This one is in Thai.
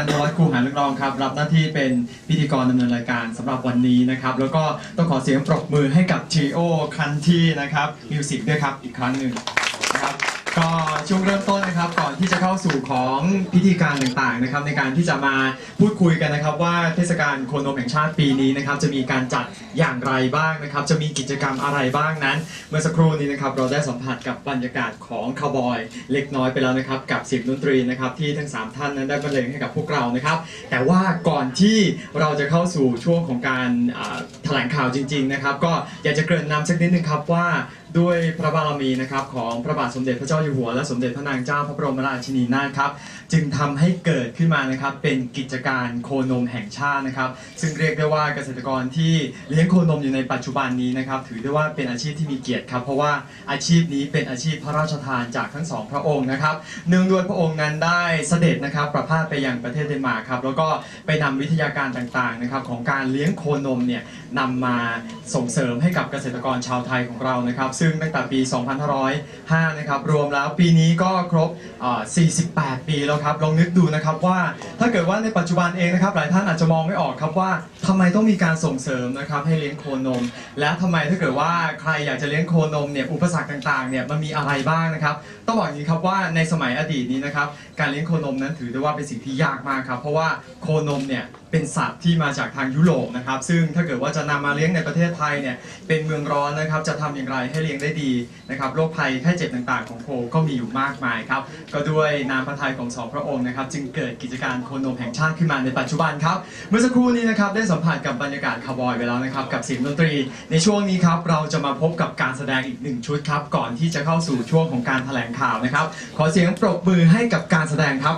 ันทวัฒน์ครูหาลึกรองครับรับหน้าที่เป็นพิธีกรดำเนินรายการสำหรับวันนี้นะครับ แล้วก็ต้องขอเสียงปรบมือให้กับทีโอคันที่นะครับมิวสิกด้วยครับอีกครั้งหนึ่งนะครับก็ช่วง สู่ของพิธีการต่างๆนะครับในการที่จะมาพูดคุยกันนะครับ ว่าเทศกาลโคนมแห่งชาติปีนี้นะครับจะมีการจัดอย่างไรบ้างนะครับ จะมีกิจกรรมอะไรบ้างนั้น เมื่อสักครู่นี้นะครับเราได้สัมผัสกับบรรยากาศของคาวบอย เล็กน้อยไปแล้วนะครับกับเสียงดนตรีนะครับที่ทั้ง 3 ท่านนั้นได้บรรเลงให้กับพวกเรานะครับ แต่ว่าก่อนที่เราจะเข้าสู่ช่วงของการแถลงข่าวจริง ๆ นะครับ ก็อยากจะเกริ่นนำสักนิดนึงครับว่าด้วยพระบารมีนะครับของพระบาทสมเด็จพระเจ้าอยู่หัวและสมเด็จพระนางเจ้าพระบรมราชินีนาถครับ จึงทำให้เกิดขึ้นมานะครับ เป็นกิจการโคนมแห่งชาตินะครับ ซึ่งเรียกได้ว่าเกษตรกรที่เลี้ยงโคนมอยู่ในปัจจุบันนี้นะครับ ถือได้ว่าเป็นอาชีพที่มีเกียรติครับ เพราะว่าอาชีพนี้เป็นอาชีพพระราชทานจากทั้งสองพระองค์นะครับเนื่องด้วยพระองค์นั้นได้เสด็จนะครับ ประพาสไปยังประเทศเดนมาร์กครับแล้วก็ไปนำวิทยาการต่างๆนะครับของการเลี้ยงโคนมเนี่ย นำมาส่งเสริมให้กับเกษตรกรชาวไทยของเรานะครับ ซึ่งตั้งแต่ปี 2505 นะครับรวมแล้วปีนี้ก็ครบ 48 ปีแล้วครับลองนึกดูนะครับว่าถ้าเกิดว่าในปัจจุบันเองนะครับหลายท่านอาจจะมองไม่ออกครับว่าทำไมต้องมีการส่งเสริมนะครับให้เลี้ยงโคนม และทำไมถ้าเกิดว่าใครอยากจะเลี้ยงโคนมเนี่ยอุปสรรคต่างๆเนี่ยมันมีอะไรบ้างนะครับต้องบอกอย่างนี้ครับว่าในสมัยอดีตนี้นะครับการเลี้ยงโคนมนั้นถือได้ว่าเป็นสิ่งที่ยากมากครับเพราะว่าโคนมเนี่ย เป็นสัตว์ที่มาจากทางยุโรปนะครับ ซึ่งถ้าเกิดว่าจะนำมาเลี้ยงในประเทศไทยเนี่ยเป็นเมืองร้อนนะครับ จะทำอย่างไรให้เลี้ยงได้ดีนะครับโรคภัยไข้เจ็บต่างๆ ของโคก็มีอยู่มากมายครับก็ด้วยนามพระทัยของสองพระองค์นะครับ จึงเกิดกิจการโคนมแห่งชาติขึ้นมาในปัจจุบันครับ เมื่อสักครู่นี้นะครับได้สัมผัสกับบรรยากาศคาวบอยไปแล้วนะครับกับเสียงดนตรี ในช่วงนี้ครับเราจะมาพบกับการแสดงอีกหนึ่งชุดครับก่อนที่จะเข้าสู่ช่วงของการแถลงข่าวนะครับขอเสียงปรบมือให้กับการแสดงครับ